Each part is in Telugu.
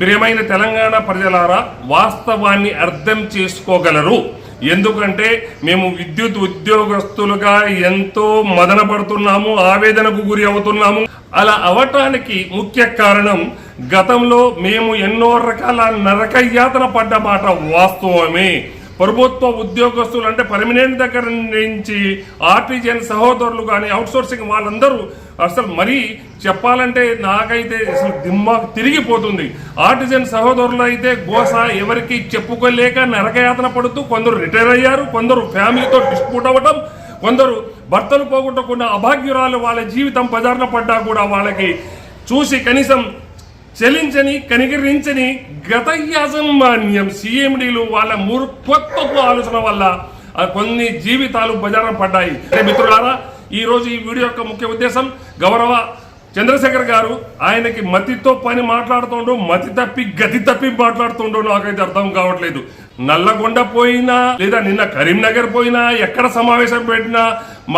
ప్రియమైన తెలంగాణ ప్రజలారా వాస్తవాన్ని అర్థం చేసుకోగలరు. ఎందుకంటే మేము విద్యుత్ ఉద్యోగస్తులుగా ఎంతో మదన పడుతున్నాము ఆవేదనకు గురి అవుతున్నాము. అలా అవటానికి ముఖ్య కారణం గతంలో మేము ఎన్నో రకాల నరక యాతన పడ్డ మాట వాస్తవమే. ప్రభుత్వ ఉద్యోగస్తులు అంటే పర్మనెంట్ దగ్గర నుంచి ఆర్టిజన్ సహోదరులు కానీ అవుట్సోర్సింగ్ వాళ్ళందరూ అసలు మరీ చెప్పాలంటే నాకైతే అసలు దిమ్మ తిరిగిపోతుంది. ఆర్టిజన్ సహోదరులు అయితే గోస ఎవరికి చెప్పుకోలేక నరకయాతన పడుతూ కొందరు రిటైర్ అయ్యారు కొందరు ఫ్యామిలీతో డిస్ప్యూట్ అవ్వటం కొందరు భర్తలు పోగొట్టకుండా అభాగ్యురాలు వాళ్ళ జీవితం బజార్న పడ్డా కూడా వాళ్ళకి చూసి కనీసం చెలించని కనికరించని గత యాజమాన్యం సీఎండీలు వాళ్ళ మూర్ఖత్వపు ఆలోచన వల్ల కొన్ని జీవితాలు బజారం పడ్డాయి. మిత్రులారా ఈ రోజు ఈ వీడియో యొక్క ముఖ్య ఉద్దేశం గౌరవ చంద్రశేఖర్ గారు ఆయనకి మతితో పని మాట్లాడుతుండో మతి తప్పి గతి తప్పి మాట్లాడుతుండో నాకైతే అర్థం కావట్లేదు. నల్లగొండ పోయినా లేదా నిన్న కరీంనగర్ పోయినా ఎక్కడ సమావేశం పెట్టినా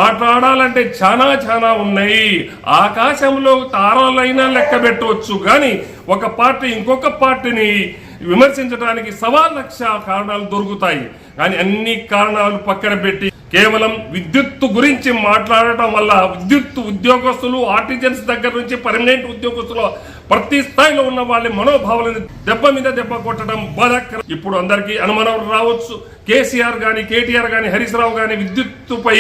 మాట్లాడాలంటే చాలా చాలా ఉన్నాయి. ఆకాశంలో తారాలైనా లెక్క పెట్టవచ్చు కానీ ఒక పార్టీ ఇంకొక పార్టీని విమర్శించడానికి సవా లక్ష కారణాలు దొరుకుతాయి. కానీ అన్ని కారణాలు పక్కన పెట్టి కేవలం విద్యుత్తు గురించి మాట్లాడటం వల్ల విద్యుత్ ఉద్యోగస్తులు ఆర్టిజన్స్ దగ్గర నుంచి పర్మనెంట్ ఉద్యోగస్తులు ప్రతి స్థాయిలో ఉన్న వాళ్ళ మనోభావాలను దెబ్బ మీద దెబ్బ కొట్టడం బాధాకరం. ఇప్పుడు అందరికీ అనుమానం రావచ్చు. కేసీఆర్ గాని కేటీఆర్ గాని హరీష్ రావు గాని విద్యుత్తుపై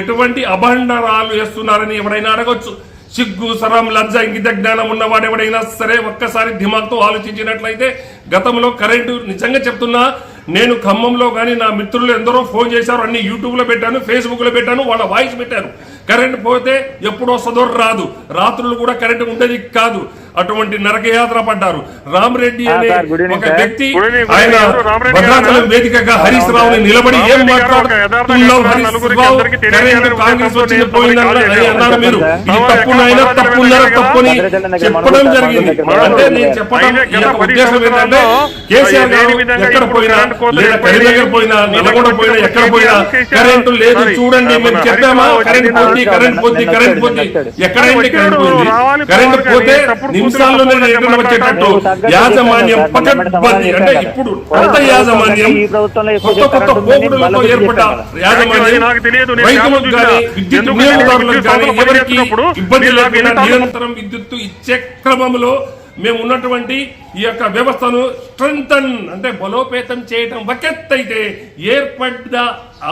ఎటువంటి అభండరాలు వేస్తున్నారని ఎవరైనా అడగొచ్చు. సిగ్గు సరం లజ్జ ఇంగిత జ్ఞానం ఉన్నవాడెవడైనా సరే ఒక్కసారి దిమాగ్తో ఆలోచించినట్లయితే గతంలో కరెంటు నిజంగా చెప్తున్నా నేను ఖమ్మంలో కానీ నా మిత్రులు ఎందరో ఫోన్ చేశారు అన్ని యూట్యూబ్లో పెట్టాను ఫేస్బుక్లో పెట్టాను వాళ్ళ వాయిస్ పెట్టాను కరెంట్ పోతే ఎప్పుడో సదోరు రాదు. రాత్రులు కూడా కరెంటు ఉండేది కాదు. అటువంటి నరకయాత్ర పడ్డారు. రామరెడ్డి అనే ఒక. వ్యక్తి ఆయన భద్రాచలం? వేదికగా హరీష్ రావుని నిలబడి ఏం మాట్లాడుతున్నావు యథార్థ హరీష్ రావు కాంగ్రెస్ పోయిందని. అన్నారు మీరు. ఇది రావు తప్పు నాయన తప్పున్నారు తప్పుని చెప్పడం జరిగింది. అంటే నేను చెప్పడం ఉద్దేశం ఏంటంటే కేసీఆర్ గారు ఎక్కడ పోయినా లేదా కరీంనగర్ పోయినా నల్గొండ పోయినా ఎక్కడ పోయినా కరెంటు లేదు చూడండి మేము చెప్పామా రావు కరెంట్ పోద్ది కరెంట్ పోద్ది నచ్చాడు, కరెంట్ పోద్ది నచ్చాడు. ఎక్కడైంది కరెంట్ పోయింది? కరెంట్ పోతే నిమిషాల్లోనే రిటర్న్ వచ్చేటట్టు యాజమాన్యం పకడ్బందీ అంటే. ఇప్పుడు కొత్త యాజమాన్యం కొత్త కొత్త పోగుడులతో ఏర్పడ్డ. యాజమాన్యం రైతులకు కానీ. విద్యుత్ వినియోగదారులకు కానీ ఎవరికి ఇబ్బంది లేకుండా నిరంతరం విద్యుత్తు ఇచ్చే క్రమంలో మేము ఉన్నటువంటి ఈ యొక్క వ్యవస్థను స్ట్రెంగ్తన్ అంటే బలోపేతం చేయటం ఒకెత్తైతే ఏర్పడ్డ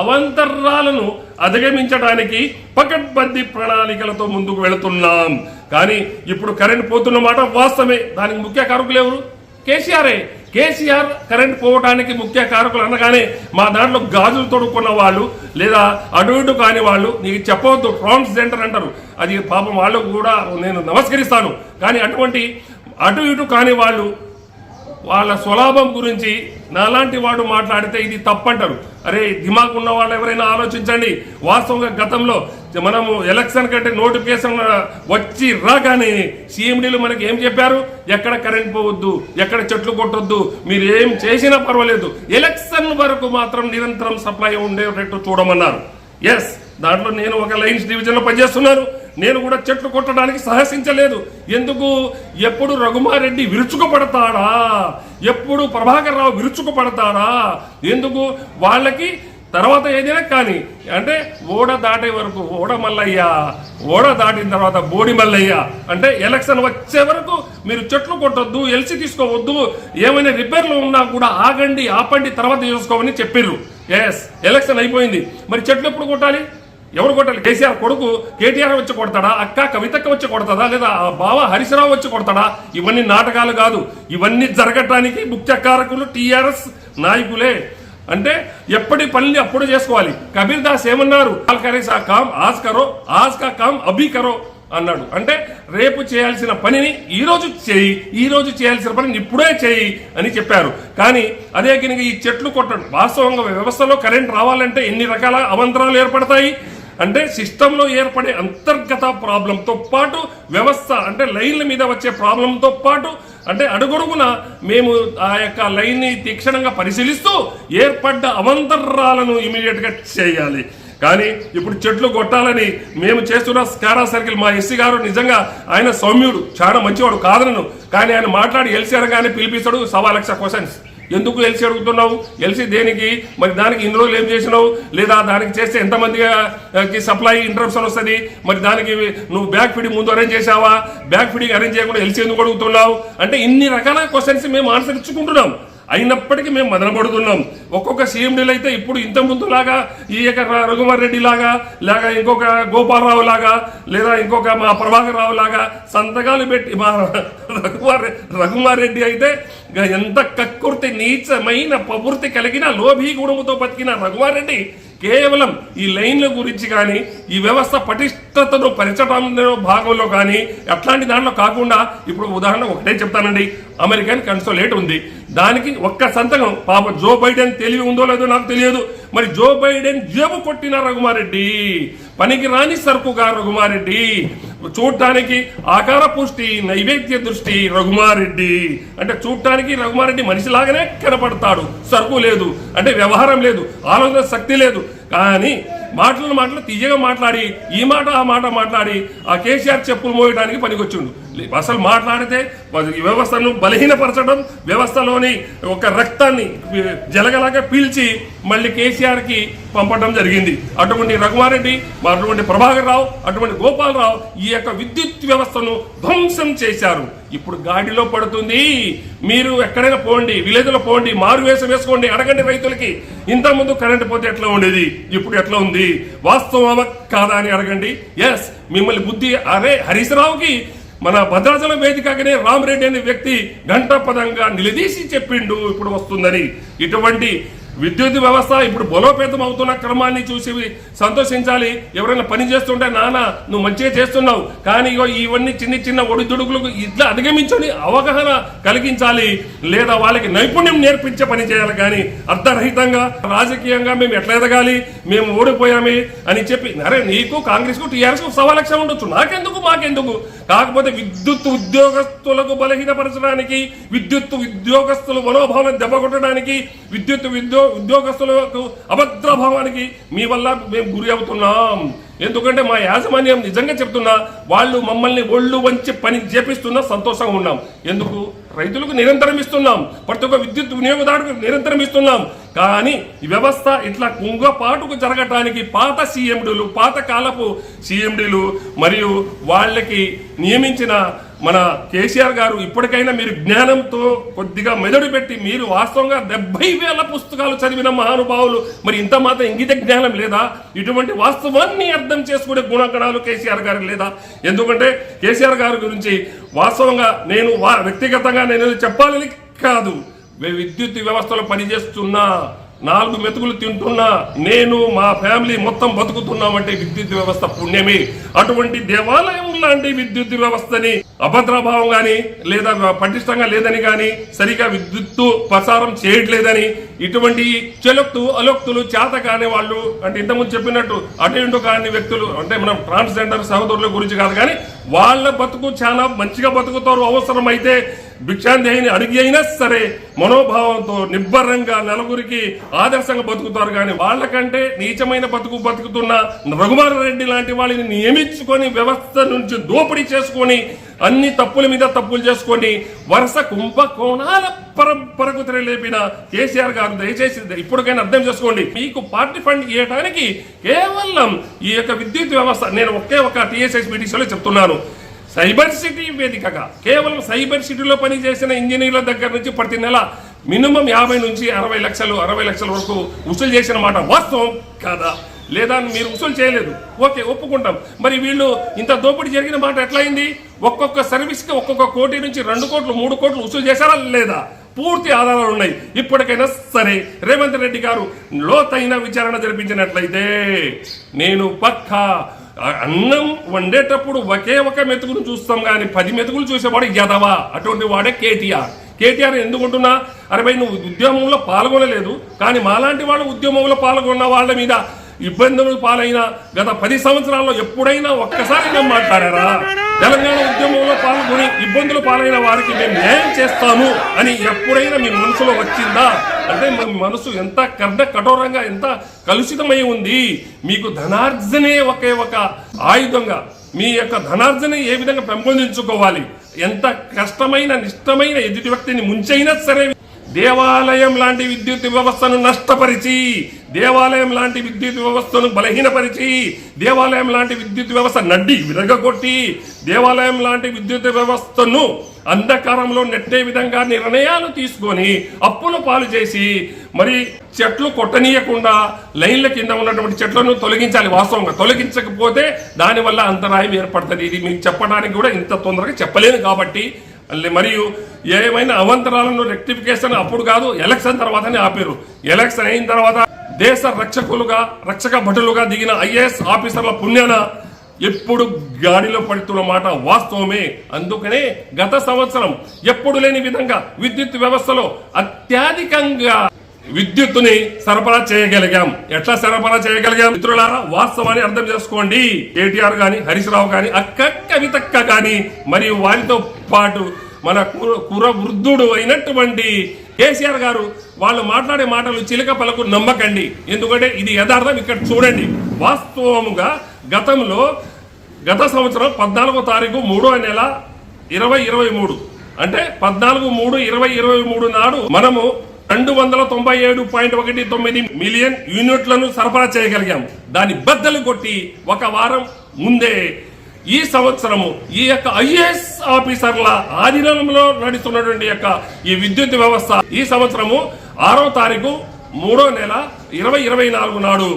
అవంతరాలను అధిగమించడానికి పకడ్బందీ ప్రణాళికలతో ముందుకు వెళుతున్నాం కానీ ఇప్పుడు కరెంట్ పోతున్న మాట వాస్తవమే. దానికి ముఖ్య కారకులు ఎవరు? కేసీఆరే. కేసీఆర్ కరెంట్ పోవడానికి ముఖ్య కారకులు అనగానే మా దాంట్లో గాజులు తొడుక్కున్న వాళ్ళు లేదా అటు ఇటు కాని వాళ్ళు నీకు చెప్పవద్దు ట్రాన్స్జెండర్ అంటారు. అది పాపం వాళ్ళకు కూడా నేను నమస్కరిస్తాను. కానీ అటువంటి అటు ఇటు కాని వాళ్ళు వాళ్ళ స్వలాభం గురించి నాలాంటి వాడు మాట్లాడితే ఇది తప్పంటారు. అరే దిమాగ్ ఉన్న వాళ్ళు ఎవరైనా ఆలోచించండి. వాస్తవంగా గతంలో మనము ఎలక్షన్ కంటే నోటిఫికేషన్ వచ్చి రాగానే సీఎండీలు మనకి ఏం చెప్పారు? ఎక్కడ కరెంట్ పోవద్దు ఎక్కడ చెట్లు కొట్టొద్దు మీరు ఏం చేసినా పర్వాలేదు. ఎలక్షన్ వరకు మాత్రం నిరంతరం సప్లై ఉండేటట్టు చూడమన్నారు. ఎస్ దాంట్లో నేను ఒక లైన్స్ డివిజన్లో పనిచేస్తున్నాను నేను కూడా చెట్లు కొట్టడానికి సాహసించలేదు. ఎందుకు? ఎప్పుడు రఘుమారెడ్డి విరుచుకుపడతాడా? ఎప్పుడు ప్రభాకర్ రావు విరుచుకుపడతాడా? ఎందుకు? వాళ్ళకి తర్వాత ఏదైనా కానీ అంటే ఓడ దాటే వరకు ఓడ మల్లయ్య ఓడ దాటిన తర్వాత బోడి మల్లయ్య అంటే ఎలక్షన్ వచ్చే వరకు మీరు చెట్లు కొట్టొద్దు ఎల్సి తీసుకోవద్దు ఏమైనా రిపేర్లు ఉన్నా కూడా ఆగండి ఆపండి తర్వాత చేసుకోమని చెప్పిర్రు. ఎస్ ఎలక్షన్ అయిపోయింది. మరి చెట్లు ఎప్పుడు కొట్టాలి? ఎవరు కొట్టాలి? కేసీఆర్ కొడుకు కేటీఆర్ వచ్చి కొడతాడా? అక్క కవితక్క వచ్చి కొడతాడా? లేదా ఆ బావ హరీశ్రావు వచ్చి కొడతాడా? ఇవన్నీ నాటకాలు కాదు. ఇవన్నీ జరగటానికి ముఖ్య కారకులు టీఆర్ఎస్ నాయకులే. అంటే ఎప్పటి పనిని అప్పుడు చేసుకోవాలి. కబీర్ దాస్ ఏమన్నారు? "కాల్ కామ్ ఆజ్ కరో ఆజ్ కా కామ్ అభి కరో అన్నాడు. అంటే రేపు చేయాల్సిన పనిని ఈ రోజు చేయి ఈ రోజు చేయాల్సిన పనిని ఇప్పుడే చేయి అని చెప్పారు. కానీ అదే కనుక ఈ చెట్లు కొట్టడం వాస్తవంగా వ్యవస్థలో కరెంట్ రావాలంటే ఎన్ని రకాల అవంతరాలు ఏర్పడతాయి? అంటే సిస్టంలో ఏర్పడే అంతర్గత ప్రాబ్లంతో పాటు వ్యవస్థ అంటే లైన్ల మీద వచ్చే ప్రాబ్లంతో పాటు అంటే అడుగడుగున మేము ఆ యొక్క లైన్ని తీక్షణంగా పరిశీలిస్తూ ఏర్పడ్డ అవంతరాలను ఇమీడియట్గా చేయాలి. కానీ ఇప్పుడు చెట్లు కొట్టాలని మేము చేస్తున్న స్కారా సర్కిల్ మా ఎస్సీ గారు నిజంగా ఆయన సౌమ్యుడు చాలా మంచివాడు కాదనను. కానీ ఆయన మాట్లాడి ఎల్సీ అనగానే పిలిపిస్తాడు సవా లక్ష క్వశ్చన్స్. ఎందుకు ఎల్సీ అడుగుతున్నావు? ఎల్సీ దేనికి? మరి దానికి ఇన్ని రోజులు ఏం చేసినావు? లేదా దానికి చేస్తే ఎంతమందికి సప్లై ఇంటరప్షన్ వస్తుంది? మరి దానికి నువ్వు బ్యాక్ ఫీడింగ్ ముందు అరేంజ్ చేసావా బ్యాక్ ఫీడింగ్ అరేంజ్ చేయకుండా ఎల్సీ ఎందుకు అడుగుతున్నావు? అంటే ఇన్ని రకాల క్వశ్చన్స్ మేము ఆన్సర్ ఇచ్చుకుంటున్నాం. అయినప్పటికీ మేము మదనపడుతున్నాం. ఒక్కొక్క సీఎండీలు అయితే ఇప్పుడు ఇంత ముందులాగా ఈ యొక్క ర- రఘువర్ రెడ్డి లాగా లేక ఇంకొక గోపాలరావు లాగా లేదా ఇంకొక మా ప్రభాకర్ రావు లాగా సంతకాలు పెట్టి మా రఘువర్ రఘుమార్ రెడ్డి అయితే ఎంత కక్కుర్తి నీచమైన ప్రవృత్తి కలిగిన లోభీ గుణముతో బతికిన రఘుమార్ రెడ్డి కేవలం ఈ లైన్ల గురించి కానీ ఈ వ్యవస్థ పటిష్టతను పెంచడంలో భాగంలో కానీ అట్లాంటి దాంట్లో కాకుండా ఇప్పుడు ఉదాహరణ ఒకటే చెప్తానండి. అమెరికన్ కన్సోలేట్ ఉంది. దానికి ఒక్క సంతకం పాప జో బైడెన్ తెలివి ఉందో లేదో నాకు తెలియదు. మరి జో బైడెన్ జేబు కొట్టిన రఘుమారెడ్డి పనికి రాని సరుకుగా రఘుమారెడ్డి చూడటానికి ఆకార పుష్టి నైవేద్య దృష్టి రఘుమారెడ్డి. అంటే చూడటానికి రఘుమారెడ్డి మనిషిలాగానే కనపడతాడు. సరుకు లేదు అంటే వ్యవహారం లేదు ఆలోచన శక్తి లేదు. కానీ మాటలను మాటలు తీయగా మాట్లాడి ఈ మాట ఆ మాట మాట్లాడి ఆ కేసీఆర్ చెప్పులు మోయడానికి పనికొచ్చిండు. అసలు మాట్లాడితే ఈ వ్యవస్థను బలహీనపరచడం వ్యవస్థలోని ఒక రక్తాన్ని జలగలాగా పీల్చి మళ్ళీ కేసీఆర్కి పంపడం జరిగింది. అటువంటి రఘుమారెడ్డి అటువంటి ప్రభాకర్ రావు అటువంటి గోపాలరావు ఈ యొక్క విద్యుత్ వ్యవస్థను ధ్వంసం చేశారు. ఇప్పుడు గాడిలో పడుతుంది. మీరు ఎక్కడైనా పోండి విలేజ్లో పోండి మారు వేషం వేసుకోండి అడగండి రైతులకి. ఇంతకుముందు కరెంట్ పోతే ఎట్లా ఉండేది? ఇప్పుడు ఎట్లా ఉంది? వాస్తవం కాదా అని అడగండి. ఎస్ మిమ్మల్ని బుద్ధి అరే హరీశ్రావుకి మన భద్రాచలం వేదికగానే రామరెడ్డి అనే వ్యక్తి ఘంటాపదంగా నిలదీసి చెప్పిండు ఇప్పుడు వస్తుందని. ఇటువంటి విద్యుత్ వ్యవస్థ ఇప్పుడు బలోపేతం అవుతున్న క్రమాన్ని చూసి సంతోషించాలి. ఎవరైనా పని చేస్తుంటే నాన్న నువ్వు మంచిగా చేస్తున్నావు. కానీ ఇగో ఇవన్నీ చిన్న చిన్న ఒడిదుడుకులకు ఇట్లా అధిగమించని అవగాహన కలిగించాలి. లేదా వాళ్ళకి నైపుణ్యం నేర్పించే పని చేయాలి. కానీ అర్ధరహితంగా రాజకీయంగా మేము ఎట్లా ఎదగాలి? మేము ఓడిపోయామే అని చెప్పి అరే నీకు కాంగ్రెస్కు టీఆర్ఎస్కు సవా లక్ష ఉండొచ్చు. నాకెందుకు? మాకెందుకు? కాకపోతే విద్యుత్ ఉద్యోగస్తులకు బలహీనపరచడానికి విద్యుత్ ఉద్యోగస్తుల మనోభావాలను దెబ్బకొట్టడానికి విద్యుత్ విద్యో ఉద్యోగస్తులకు అభద్రభావానికి మీ వల్ల మేము గురి అవుతున్నాం. ఎందుకంటే మా యాజమాన్యం నిజంగా చెప్తున్నా వాళ్ళు మమ్మల్ని ఒళ్ళు వంచి పని చేపిస్తున్నా సంతోషంగా ఉన్నాం. ఎందుకు? రైతులకు నిరంతరం ఇస్తున్నాం. ప్రతి ఒక్క విద్యుత్ వినియోగదారుకు నిరంతరం ఇస్తున్నాం. కానీ ఈ వ్యవస్థ ఇట్లా కుంగపాటుకు జరగటానికి పాత సీఎండీలు పాత కాలపు సీఎండీలు మరియు వాళ్ళకి నియమించిన మన కేసీఆర్ గారు ఇప్పటికైనా మీరు జ్ఞానంతో కొద్దిగా మెదడు పెట్టి మీరు వాస్తవంగా డెబ్బై వేల పుస్తకాలు చదివిన మహానుభావులు. మరి ఇంత మాత్రం ఇంగిత జ్ఞానం లేదా? ఇటువంటి వాస్తవాన్ని అర్థం చేసుకునే గుణగణాలు కేసీఆర్ గారికి లేదా? ఎందుకంటే కేసీఆర్ గారి గురించి వాస్తవంగా నేను వ్యక్తిగతంగా నేను చెప్పాలని కాదు. మేము విద్యుత్ వ్యవస్థలో పనిచేస్తున్నా నాలుగు మెతుకులు తింటున్నా నేను మా ఫ్యామిలీ మొత్తం బతుకుతున్నామంటే విద్యుత్ వ్యవస్థ పుణ్యమే. అటువంటి దేవాలయం లాంటి విద్యుత్ వ్యవస్థని అభద్రభావం గాని లేదా పటిష్టంగా లేదని గాని సరిగా విద్యుత్తు ప్రసారం చేయట్లేదని ఇటువంటి చెలొక్తు అలోక్తులు చేత కాని వాళ్ళు అంటే ఇంతకుముందు చెప్పినట్టు అటు ఇటు కాని వ్యక్తులు అంటే మనం ట్రాన్స్జెండర్ సహోదరుల గురించి కాదు కానీ వాళ్ళ బతుకు చాలా మంచిగా బతుకుతారు. అవసరమైతే భిక్షాందేహిని అడిగి అయినా సరే మనోభావంతో నిబ్బరంగా నలుగురికి ఆదర్శంగా బతుకుతారు కానీ వాళ్ళకంటే నీచమైన బతుకు బతుకుతున్న రఘుమార రెడ్డి లాంటి వాళ్ళని నియమించుకొని వ్యవస్థ నుంచి దోపిడీ చేసుకొని అన్ని తప్పుల మీద తప్పులు చేసుకొని వరుస కుంభకోణాల పరంపరకు తెరలేపిన కేసీఆర్ గారు దయచేసి ఇప్పటికైనా అర్థం చేసుకోండి. మీకు పార్టీ ఫండ్ ఇవ్వడానికి కేవలం ఈ యొక్క విద్యుత్ వ్యవస్థ నేను ఒకే ఒక టీఎస్ఎస్ మీటింగ్స్లో చెప్తున్నాను. సైబర్ సిటీ వేదికగా కేవలం సైబర్ సిటీలో పనిచేసిన ఇంజనీర్ల దగ్గర నుంచి ప్రతి నెల మినిమం యాభై నుంచి అరవై లక్షలు అరవై లక్షల వరకు వసూలు చేసిన మాట వాస్తవం కాదా? లేదా మీరు వసూలు చేయలేదు? ఓకే ఒప్పుకుంటాం. మరి వీళ్ళు ఇంత దోపిడీ జరిగిన మాట ఎట్లయింది? ఒక్కొక్క సర్వీస్కి ఒక్కొక్క కోటి నుంచి రెండు కోట్లు మూడు కోట్లు వసూలు చేశారా లేదా? పూర్తి ఆధారాలు ఉన్నాయి. ఇప్పటికైనా సరే రేవంత్ రెడ్డి గారు లోతైన విచారణ జరిపించినట్లయితే నేను పక్కా అన్నం వండేటప్పుడు ఒకే ఒక మెతుకును చూస్తాం కానీ పది మెతుకులు చూసేవాడు యదవా. అటువంటి వాడే కేటీఆర్. కేటీఆర్ ఎందుకుంటున్నా? అరే నువ్వు ఉద్యమంలో పాల్గొనలేదు. కానీ మాలాంటి వాళ్ళు ఉద్యమంలో పాల్గొన్న వాళ్ళ మీద ఇబ్బందులు పాలైన గత పది సంవత్సరాల్లో ఎప్పుడైనా ఒక్కసారి మాట్లాడారా? తెలంగాణ ఉద్యమంలో పాల్గొని ఇబ్బందులు పాలైన వారికి మేము న్యాయం చేస్తాము అని ఎప్పుడైనా మీ మనసులో వచ్చిందా? అంటే మీ మనసు ఎంత కర్ణ కఠోరంగా ఎంత కలుషితమై ఉంది? మీకు ధనార్జనే ఒకే ఒక ఆయుధంగా మీ యొక్క ధనార్జన ఏ విధంగా పెంపొందించుకోవాలి? ఎంత కష్టమైన నిష్టమైన ఎదుటి వ్యక్తిని ముంచైనా సరే దేవాలయం లాంటి విద్యుత్ వ్యవస్థను నష్టపరిచి దేవాలయం లాంటి విద్యుత్ వ్యవస్థను బలహీనపరిచి దేవాలయం లాంటి విద్యుత్ వ్యవస్థ నడ్డి విరగగొట్టి దేవాలయం లాంటి విద్యుత్ వ్యవస్థను అంధకారంలో నెట్టే విధంగా నిర్ణయాలు తీసుకొని అప్పులు పాలు చేసి మరి చెట్లు కొట్టనీయకుండా లైన్ల కింద ఉన్నటువంటి చెట్లను తొలగించాలి వాస్తవంగా. తొలగించకపోతే దానివల్ల అంతరాయం ఏర్పడుతుంది. ఇది మీకు చెప్పడానికి కూడా ఇంత తొందరగా చెప్పలేను కాబట్టి మరియు ఏమైనా అవంతరాలను రెక్టిఫికేషన్ అప్పుడు కాదు ఎలక్షన్ తర్వాతనే ఆపారు. ఎలక్షన్ అయిన తర్వాత దేశ రక్షకులుగా రక్షక భటులుగా దిగిన ఐఏఎస్ ఆఫీసర్ల పుణ్యాన ఎప్పుడు గాడిలో పడుతున్న మాట వాస్తవమే. అందుకనే గత సంవత్సరం ఎప్పుడు లేని విధంగా విద్యుత్ వ్యవస్థలో అత్యధికంగా విద్యుత్తుని సరఫరా చేయగలిగాం. ఎట్లా సరఫరా చేయగలిగాం? మిత్రులారా వాస్తవాన్ని అర్థం చేసుకోండి. కేటీఆర్ గాని హరీష్ రావు గాని అక్క కవితక్క గాని మరియు వారితో పాటు మన కుర కుర వృద్ధుడు అయినటువంటి కేసీఆర్ గారు వాళ్ళు మాట్లాడే మాటలు చిలక పలకు నమ్మకండి. ఎందుకంటే ఇది యథార్థం ఇక్కడ చూడండి. వాస్తవముగా గతంలో గత సంవత్సరం పద్నాలుగో తారీఖు మూడో నెల ఇరవై ఇరవై మూడు. అంటే పద్నాలుగు మూడు ఇరవై ఇరవై మూడు నాడు మనము రెండు వందల తొంభై ఏడు పాయింట్ ఒకటి తొమ్మిది మిలియన్ యూనిట్లను సరఫరా చేయగలిగాము దాని బద్దలు కొట్టి ఒక వారం ముందే ఈ సంవత్సరము ఈ యొక్క ఐఏఎస్ ఆఫీసర్ల ఆధీనంలో నడుస్తున్నటువంటి యొక్క ఈ విద్యుత్ వ్యవస్థ ఈ సంవత్సరము ఆరో తారీఖు మూడో నెల ఇరవై ఇరవై నాలుగు నాడు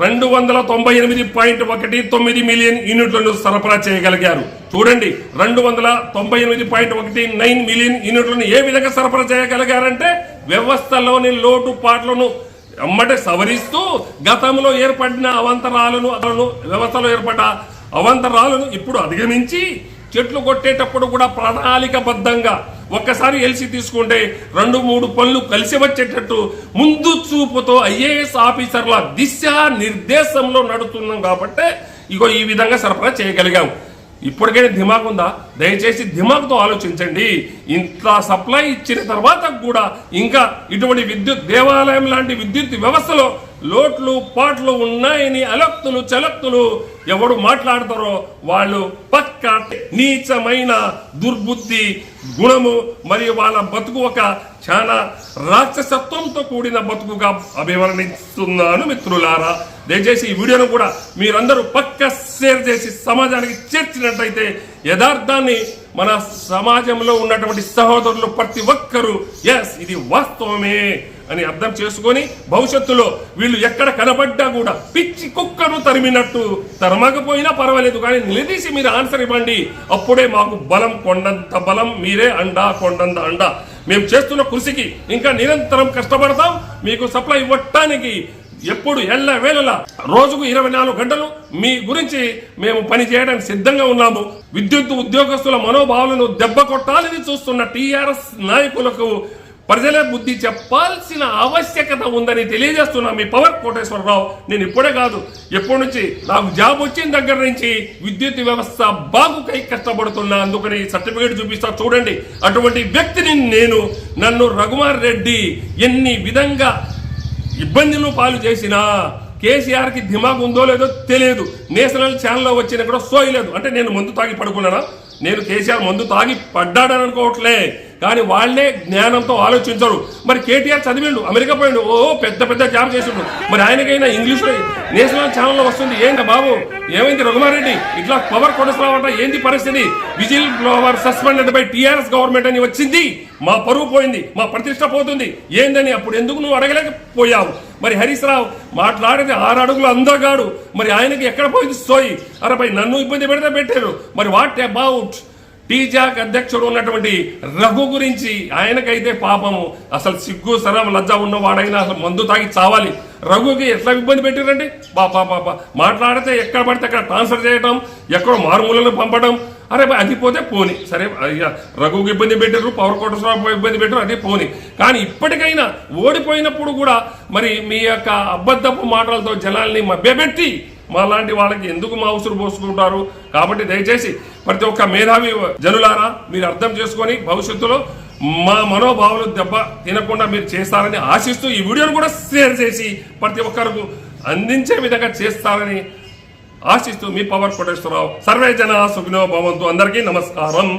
రెండు వందల తొంభై ఎనిమిది పాయింట్ ఒకటి తొమ్మిది మిలియన్ యూనిట్లను సరఫరా చేయగలిగారు. చూడండి రెండు వందల తొంభై ఎనిమిది పాయింట్ ఒకటి నైన్ మిలియన్ యూనిట్లను ఏ విధంగా సరఫరా చేయగలిగారంటే వ్యవస్థలోని లోటుపాట్లను అమ్మటే సవరిస్తూ గతంలో ఏర్పడిన అవంతరాలను అతను వ్యవస్థలో ఏర్పడ్డ అవంతరాలను ఇప్పుడు అధిగమించి చెట్లు కొట్టేటప్పుడు కూడా ప్రణాళికబద్ధంగా ఒక్కసారి ఎల్సి తీసుకుంటే రెండు మూడు పనులు కలిసి వచ్చేటట్టు ముందు చూపుతో ఐఏఎస్ ఆఫీసర్ల దిశ నిర్దేశంలో నడుస్తున్నాం కాబట్టి ఇగో ఈ విధంగా సరఫరా చేయగలిగాం. ఇప్పటికైనా దిమాగ్ ఉందా? దయచేసి దిమాగ్తో ఆలోచించండి. ఇంత సప్లై ఇచ్చిన తర్వాత కూడా ఇంకా ఇటువంటి విద్యుత్ దేవాలయం లాంటి విద్యుత్ వ్యవస్థలో లోట్లు పాట్లు ఉన్నాయని అలక్తులు చలక్తులు ఎవడు మాట్లాడతారో వాళ్ళు పక్క నీచమైన దుర్బుద్ధి గుణము మరియు వాళ్ళ బతుకు ఒక చాలా రాక్షసత్వంతో కూడిన బతుకుగా అభివర్ణిస్తున్నాను మిత్రులారా. దయచేసి ఈ వీడియోను కూడా మీరందరూ పక్క షేర్ చేసి సమాజానికి చేర్చినట్లయితే యథార్థాన్ని మన సమాజంలో ఉన్నటువంటి సహోదరులు ప్రతి ఒక్కరూ ఎస్ ఇది వాస్తవమే. అని అర్థం చేసుకొని భవిష్యత్తులో వీళ్ళు ఎక్కడ కనబడ్డా కూడా పిచ్చి కుక్కను తరిమినట్టు తరమకపోయినా పర్వాలేదు కానీ నిలదీసి మీరు ఆన్సర్ ఇవ్వండి. అప్పుడే మాకు బలం కొండంత బలం మీరే అండా కొండంత అండా. మేము చేస్తున్న కృషికి ఇంకా నిరంతరం కష్టపడతాం. మీకు సప్లై ఇవ్వటానికి ఎప్పుడు ఎల్ల వేళలా రోజుకు ఇరవై నాలుగు గంటలు మీ గురించి మేము పని చేయడానికి సిద్ధంగా ఉన్నాము. విద్యుత్ ఉద్యోగస్తుల మనోభావాలను దెబ్బ కొట్టాలని చూస్తున్న టీఆర్ఎస్ నాయకులకు ప్రజలే బుద్ధి చెప్పాల్సిన ఆవశ్యకత ఉందని తెలియజేస్తున్నా మీ పవర్ కోటేశ్వరరావు నేను ఇప్పుడే కాదు ఎప్పటి నుంచి నాకు జాబ్ వచ్చిన దగ్గర నుంచి విద్యుత్ వ్యవస్థ బాగుకై కష్టపడుతున్నా అందుకని సర్టిఫికేట్ చూపిస్తా చూడండి. అటువంటి వ్యక్తిని నేను నన్ను రఘుమార్ రెడ్డి ఎన్ని విధంగా ఇబ్బందులు పాలు చేసినా కేసీఆర్కి దిమాగ్ ఉందో లేదో తెలియదు. నేషనల్ ఛానల్లో వచ్చిన కూడా సోయలేదు అంటే నేను మందు తాగి పడుకున్నానా? నేను కేసీఆర్ మందు తాగి పడ్డాడని అనుకోవట్లే. కానీ వాళ్ళే జ్ఞానంతో ఆలోచించరు. మరి కేటీఆర్ చదివిండు అమెరికా పోయిండు ఓ పెద్ద పెద్ద జాబ్ చేసిండు. మరి ఆయనకైనా ఇంగ్లీష్ నేషనల్ ఛానల్లో వస్తుంది ఏంటి బాబు? ఏమైంది రఘుమారెడ్డి? ఇట్లా పవర్ కొనసాగట ఏంది పరిస్థితి? Whistle blower suspended by TRS government అని వచ్చింది మా పరువు పోయింది మా ప్రతిష్ట పోతుంది. ఏందని అప్పుడు ఎందుకు నువ్వు అడగలేకపోయావు? మరి హరీష్ రావు మాట్లాడేది ఆరు అడుగులు అందగాడు. మరి ఆయనకి ఎక్కడ పోయింది సోయి? అరే నన్ను ఇబ్బంది పెడితే పెట్టారు. మరి వాట్ అబౌట్ టీజాక్ అధ్యక్షుడు ఉన్నటువంటి రఘు గురించి ఆయనకైతే పాపము అసలు సిగ్గు సరం లజ్జ ఉన్నవాడైనా అసలు మందు తాగి చావాలి. రఘుకి ఎట్లా ఇబ్బంది పెట్టారండి పాపా పాప మాట్లాడితే ఎక్కడ పడితే అక్కడ ట్రాన్స్ఫర్ చేయటం ఎక్కడో మారుమూలను పంపడం అరే అది పోతే పోని. సరే అయ్యా రఘుకి ఇబ్బంది పెట్టారు పవర్ కోటేశ్వరరావు ఇబ్బంది పెట్టారు అది పోని. కానీ ఇప్పటికైనా ఓడిపోయినప్పుడు కూడా మరి మీ యొక్క అబద్ధపు మాటలతో జనాల్ని మభ్యపెట్టి మా లాంటి వాళ్ళకి ఎందుకు మా ఉసురు పోసుకుంటారు? కాబట్టి దయచేసి ప్రతి ఒక్క మేధావి జనులారా మీరు అర్థం చేసుకొని భవిష్యత్తులో మా మనోభావాలు దెబ్బ తినకుండా మీరు చేస్తారని ఆశిస్తూ ఈ వీడియోను కూడా షేర్ చేసి ప్రతి ఒక్కరికి అందించే విధంగా చేస్తారని ఆశిస్తూ మీ పవర్ కోటేశ్వరరావు సర్వే జన సుఖినో భవంతు. అందరికీ నమస్కారం.